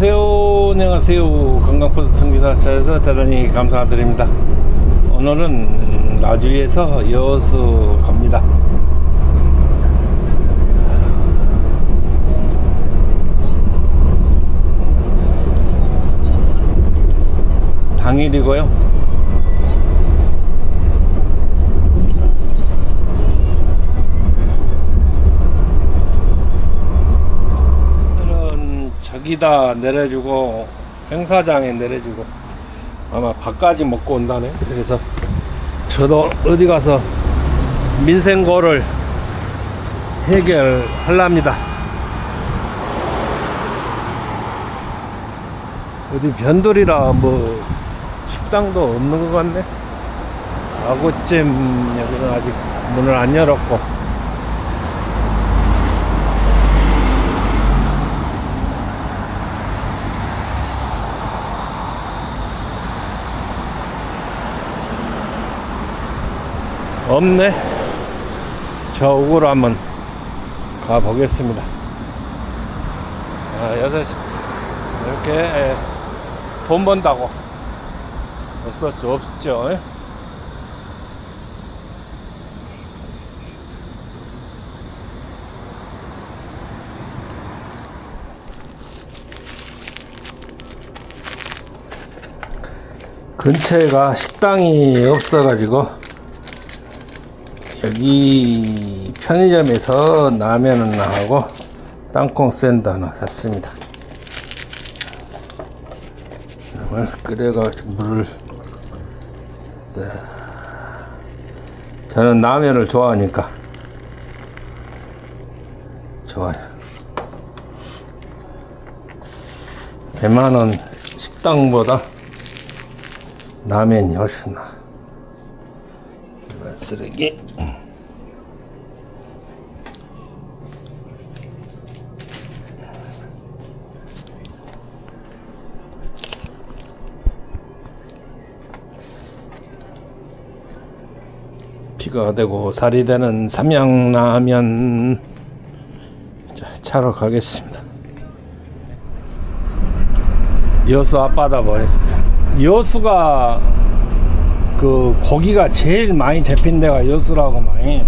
안녕하세요. 안녕하세요. 관광버스 승기사차에서 대단히 감사드립니다. 오늘은 나주에서 여수 갑니다. 당일이고요. 저기다 내려주고 행사장에 내려주고 아마 밥까지 먹고 온다네. 그래서 저도 어디 가서 민생고를 해결하랍니다. 어디 변돌이라 뭐 식당도 없는 것 같네. 아구찜 여기는 아직 문을 안 열었고 없네. 저옥으로 한번 가보겠습니다. 아, 여섯 시 이렇게 예, 돈 번다고 수 없죠. 예? 근처에가 식당이 없어가지고 여기 편의점에서 라면 하나하고 땅콩 샌드 하나 샀습니다. 물 끓여가지고 물을 네. 저는 라면을 좋아하니까 좋아요. 웬만한 식당보다 라면이 훨씬 나. 쓰레기. 피가 되고 살이 되는 삼양라면 자, 차로 가겠습니다. 여수 앞바다 보여. 여수가 그 고기가 제일 많이 잡힌 데가 여수라고 많이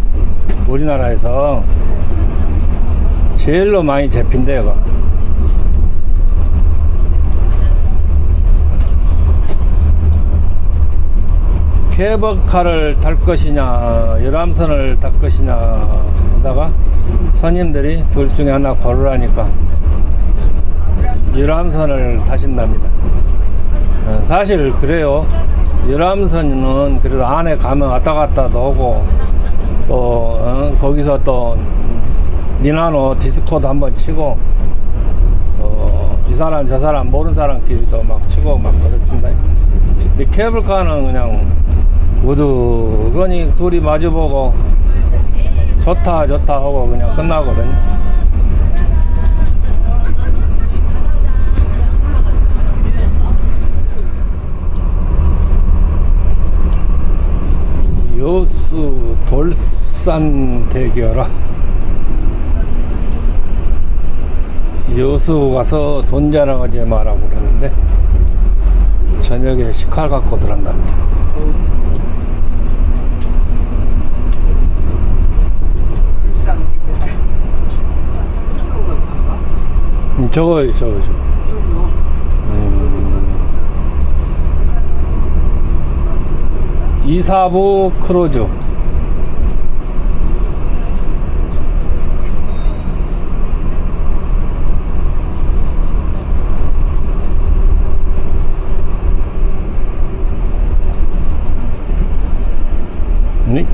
우리나라에서 제일로 많이 잡힌 데가 케이블카를 탈 것이냐 열암선을 탈 것이냐 하다가 선임들이 둘 중에 하나 고르라니까 열암선을 타신답니다 어, 사실 그래요 열암선은 그래도 안에 가면 왔다 갔다도 오고 또 어, 거기서 또 니나노 디스코도 한번 치고 어, 이 사람 저 사람 모르는 사람끼리도 막 치고 막 그렇습니다. 이 케이블카는 그냥 우두거니 둘이 마주보고 좋다 좋다 하고 그냥 끝나거든요. 여수 돌산 대교라 여수 가서 돈 자랑하지 마라고 그러는데 저녁에 식칼 갖고 들어간답니다 음, 저거 저거 저거. 음, 이사부 크루즈. 네?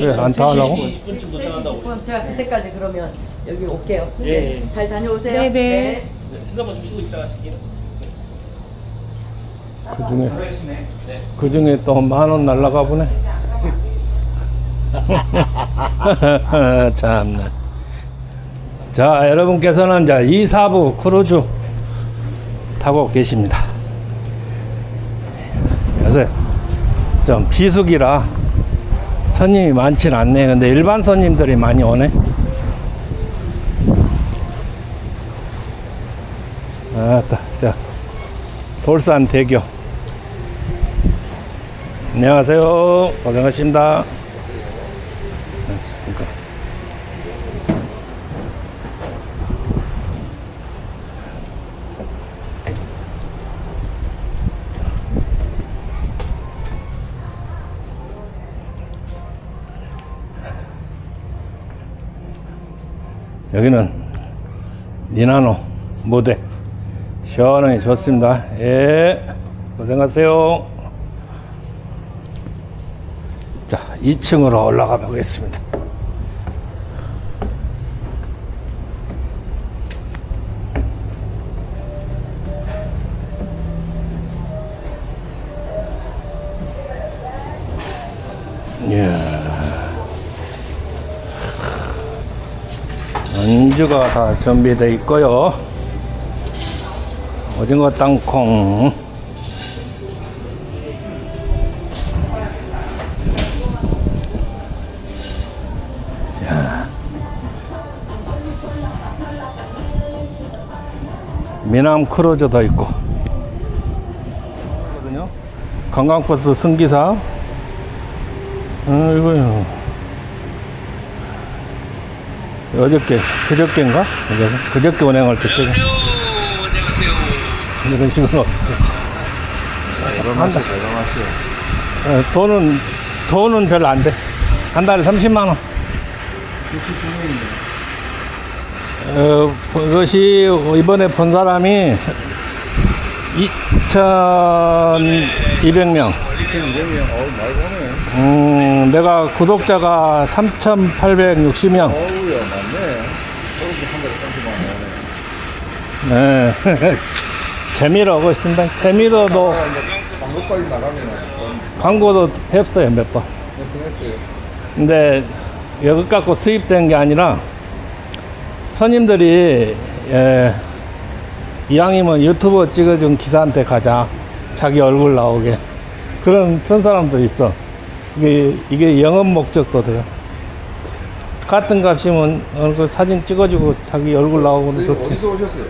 그래, 안타 하려고? 20분쯤 도착한다고. 그럼 제가 그때까지 그러면 여기 올게요. 예, 예. 잘 다녀오세요. 네네. 네, 신호만 주시고 입장하시기는. 그 중에, 네. 그 중에 또 만 원 날라가 보네. 참네. 자, 여러분께서는 자, 2, 4부 크루즈 타고 계십니다. 요새 좀 비수기라 손님이 많진 않네. 근데 일반 손님들이 많이 오네. 아따, 자, 돌산 대교. 안녕하세요. 고생하십니다. 안녕하십니까. 여기는 니나노 무대 시원하게 좋습니다. 예, 고생하세요. 자, 2층으로 올라가 보겠습니다. 안주가 다 준비되어 있고요. 오징어 땅콩. 미남 크루즈도 있고. 관광버스 승기사 어, 이거 어저께 그저께인가 그래서 그저께 운행할 때 찍은 안녕하세요. 이런 식으로 한 달. 어, 돈은 돈은 별로 안 돼. 한 달에 30만 원. 어, 그것이 이번에 본 사람이 2,200명. 음, 내가 구독자가 3,860명. 어우야 맞네. 어우야 한 달에 30만 원. 네. 재미로 하고 있습니다. 재미로도 광고까지 나가면 광고도 했어요, 몇 번. 몇번 했어요. 근데 여기 갖고 수입된 게 아니라 손님들이 예, 이왕이면 유튜브 찍어준 기사한테 가자 자기 얼굴 나오게 그런 그런 사람도 있어 이게 이게 영업 목적도 돼요 같은 값이면 얼굴 사진 찍어주고 자기 얼굴 나오고는 선생님 좋지 어디서 오셨어요?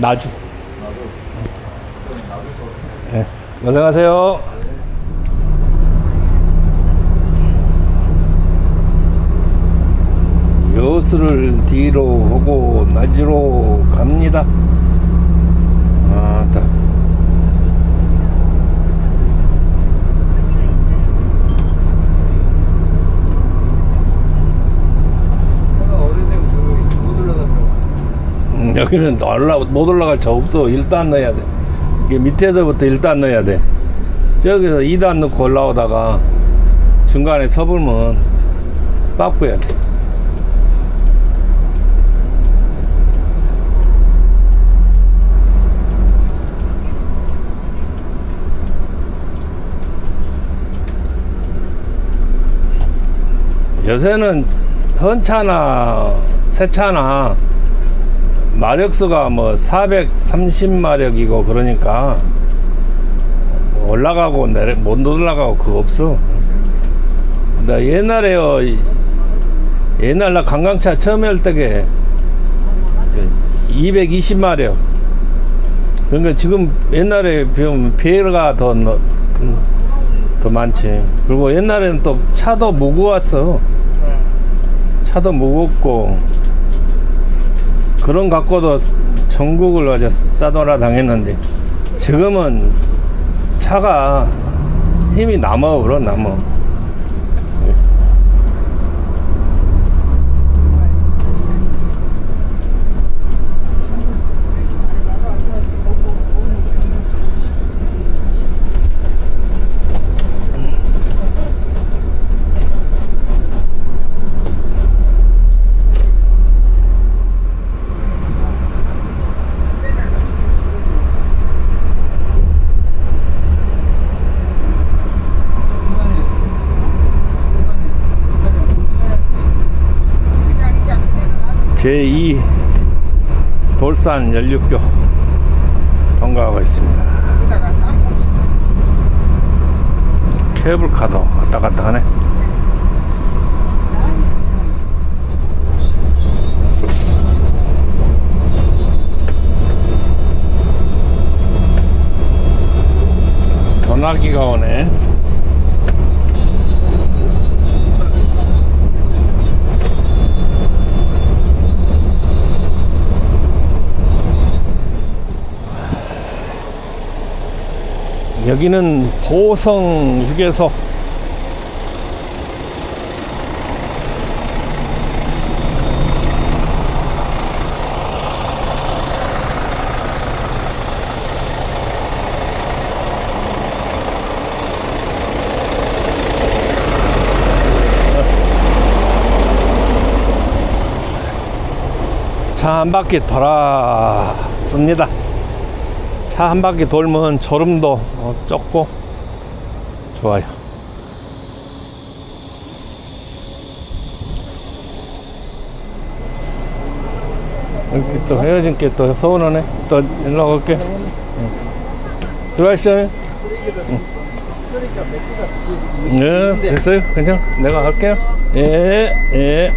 나주 나도. 오셨네. 예, 고생하세요 여수를 뒤로 오고 낮으로 갑니다. 아따. 내가 어린애 그못 올라가더라고. 음, 여기는 올라, 못 올라갈 차 없어. 1단 넣어야 돼. 이게 밑에서부터 1단 넣어야 돼. 저기서 2단 넣고 올라오다가 중간에 서불면 빠꾸야 돼. 요새는 헌차나 새차나 마력수가 뭐 430마력이고 그러니까 올라가고 내려 못 올라가고 그거 없어. 나 옛날에요 이- 옛날 나 관광차 처음 할 때게 220마력. 그러니까 지금 옛날에 비하면 배가 더, 너- 음, 더 많지. 그리고 옛날에는 또 차도 무거웠어. 차도 무겁고 그런 갖고도 전국을 어제 싸돌아 당했는데 지금은 차가 힘이 남아 그러 남아 제2 돌산 연륙교 통과하고 있습니다. 케이블카도 왔다 갔다 하네. 소나기가 오네. 여기는 보성 휴게소. 차 한 바퀴 돌았습니다. 차 한 바퀴 돌면 졸음도 어, 좁고 좋아요. 이렇게 또 헤어진 게 또 서운하네. 또 연락 올게. 응. 들어가시죠. 네, 됐어요. 그냥 내가 할게요. 예, 예.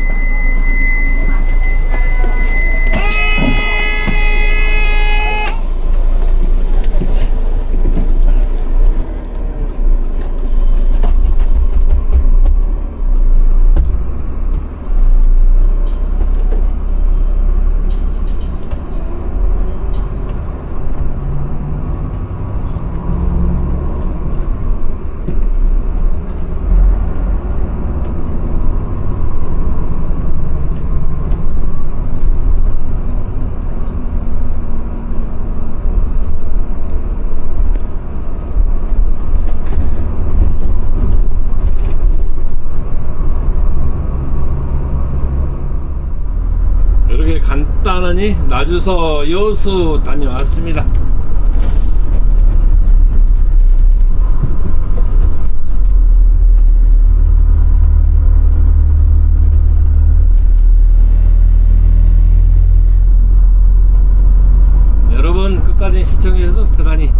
이렇게 간단하니 나주서 여수 다녀왔습니다. 여러분 끝까지 시청해 주셔서 대단히.